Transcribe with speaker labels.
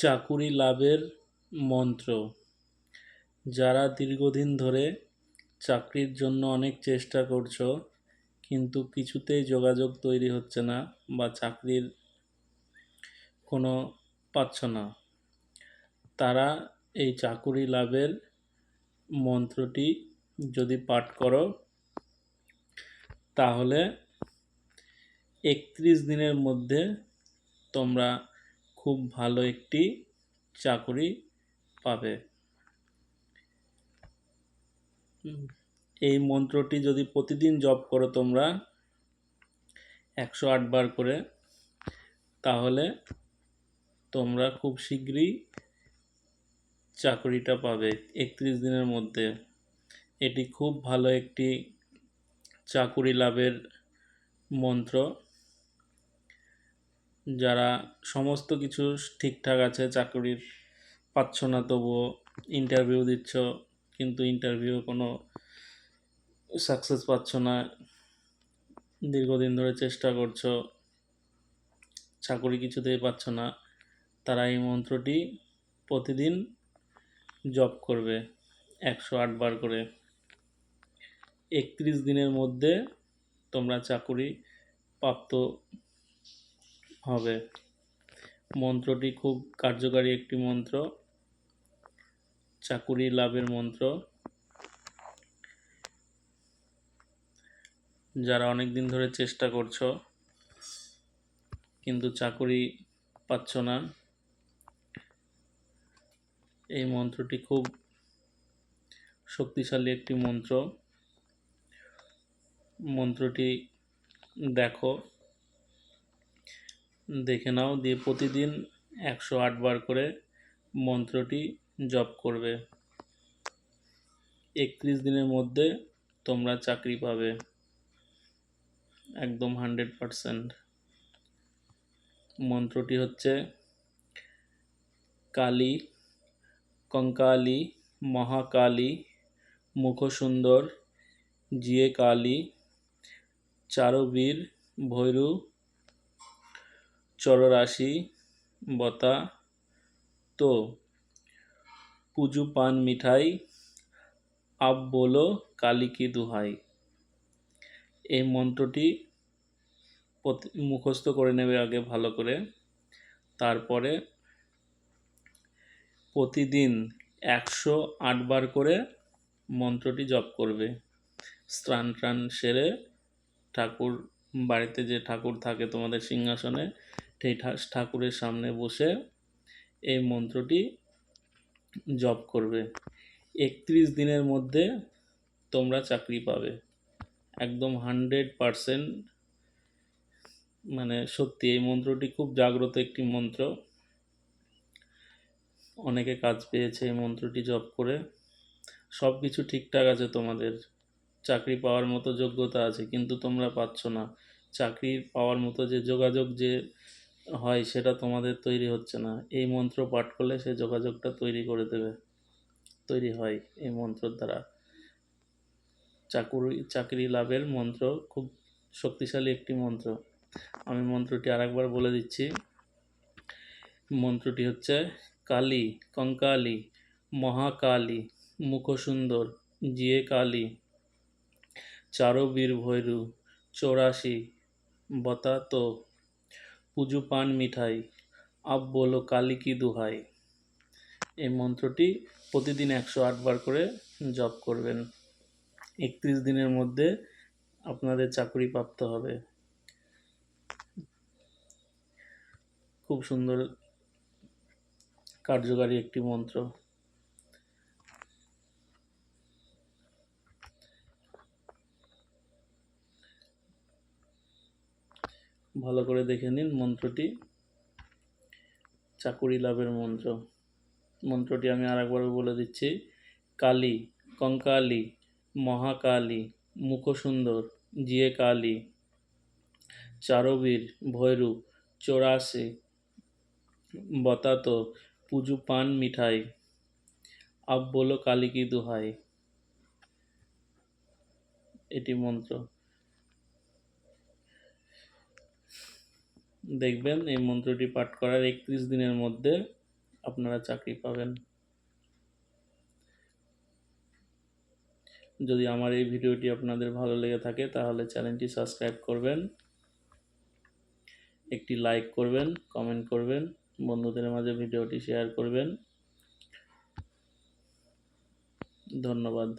Speaker 1: চাকুরি লাভের মন্ত্র। যারা দীর্ঘদিন ধরে চাকরির জন্য অনেক চেষ্টা করছ, কিন্তু কিছুতেই যোগাযোগ তৈরি হচ্ছে না বা চাকরির কোনো পাচ্ছ না, তারা এই চাকুরি লাভের মন্ত্রটি যদি পাঠ করো, তাহলে একত্রিশ দিনের মধ্যে তোমরা খুব ভালো একটি চাকুরি পাবে। এই মন্ত্রটি যদি প্রতিদিন জপ করো তোমরা একশো আট বার করে, তাহলে তোমরা খুব শীঘ্রই চাকরিটা পাবে একত্রিশ দিনের মধ্যে। এটি খুব ভালো একটি চাকুরি লাভের মন্ত্র। যারা সমস্ত কিছু ঠিকঠাক আছে, চাকরির পাচ্ছ না তবুও ইন্টারভিউ দিচ্ছ, কিন্তু ইন্টারভিউ কোনো সাকসেস পাচ্ছ না, দীর্ঘদিন ধরে চেষ্টা করছ, চাকরি কিছুতেই পাচ্ছ না, তারা এই মন্ত্রটি প্রতিদিন জপ করবে একশো আট বার করে। একত্রিশ দিনের মধ্যে তোমরা চাকুরি প্রাপ্ত হবে। মন্ত্রটি খুব কার্যকারী একটি মন্ত্র। চাকুরি লাভের মন্ত্র। যারা অনেক দিন ধরে চেষ্টা করছ, কিন্তু চাকুরি পাচ্ছ না, এই মন্ত্রটি খুব শক্তিশালী একটি মন্ত্র। মন্ত্রটি দেখো। দেখে নাও, দিয়ে প্রতিদিন একশো বার করে মন্ত্রটি জপ করবে। একত্রিশ দিনের মধ্যে তোমরা চাকরি পাবে। একদম হান্ড্রেড পারসেন্ট। মন্ত্রটি হচ্ছে, কালী, কঙ্কালী, মহাকালী, মুখসুন্দর, জিয়ে কালী, চারবীর, ভৈরু চররাশি বতা, তো পুজু পান মিঠাই আব বলো কালী কি দুহাই। এই মন্ত্রটি মুখস্থ করে নেবে আগে ভালো করে। তারপরে প্রতিদিন একশো বার করে মন্ত্রটি জপ করবে। স্নান টান সেরে ঠাকুর বাড়িতে যে ঠাকুর থাকে তোমাদের সিংহাসনে ঠাকুরের সামনে বসে এই মন্ত্রটি জপ করবে। একত্রিশ দিনের মধ্যে তোমরা চাকরি পাবে। একদম হান্ড্রেড পারসেন্ট মানে সত্যি এই মন্ত্রটি খুব জাগ্রত একটি মন্ত্র। অনেকে কাজ পেয়েছে এই মন্ত্রটি জপ করে। সব কিছু ঠিকঠাক আছে তোমাদের। চাকরি পাওয়ার মতো যোগ্যতা আছে, কিন্তু তোমরা পাচ্ছ না। চাকরি পাওয়ার মতো যে যোগাযোগ যে হয়, সেটা তোমাদের তৈরি হচ্ছে না। এই মন্ত্র পাঠ করলে সে যোগাযোগটা তৈরি করে দেবে। তৈরি হয় এই মন্ত্রের দ্বারা। চাকুরি, চাকরি লাভের মন্ত্র খুব শক্তিশালী একটি মন্ত্র। আমি মন্ত্রটি আরেকবার বলে দিচ্ছি। মন্ত্রটি হচ্ছে কালী, কঙ্কালী, মহাকালী, মুখসুন্দর, জিয়ে কালী চারবীর ভৈরু চৌরাশি বতাতো পুজু পান মিঠাই আব বলো কালী কি দুহাই। এই মন্ত্রটি প্রতিদিন একশো আটবার করে জপ করবেন। একত্রিশ দিনের মধ্যে আপনাদের চাকরি প্রাপ্ত হবে। খুব সুন্দর, কার্যকারী একটি মন্ত্র। ভালো করে দেখে নিন মন্ত্রটি। চাকুরি লাভের মন্ত্র। মন্ত্রটি আমি আরেকবার বলে দিচ্ছি। কালী, কঙ্কালী, মহাকালী, মুখসুন্দর, জিয়ে কালী, চারবীর ভৈরূপ চৌরাশি বতাত পুজু পান মিঠাই আব বলো কালী কি দুহাই। এটি মন্ত্র। দেখবেন এই মন্ত্রটি পাঠ করার একত্রিশ দিনের মধ্যে আপনারা চাকরি পাবেন। যদি আমার এই ভিডিওটি আপনাদের ভালো লেগে থাকে, তাহলে চ্যানেলটি সাবস্ক্রাইব করবেন, একটি লাইক করবেন, কমেন্ট করবেন, বন্ধুদের মাঝে ভিডিওটি শেয়ার করবেন। ধন্যবাদ।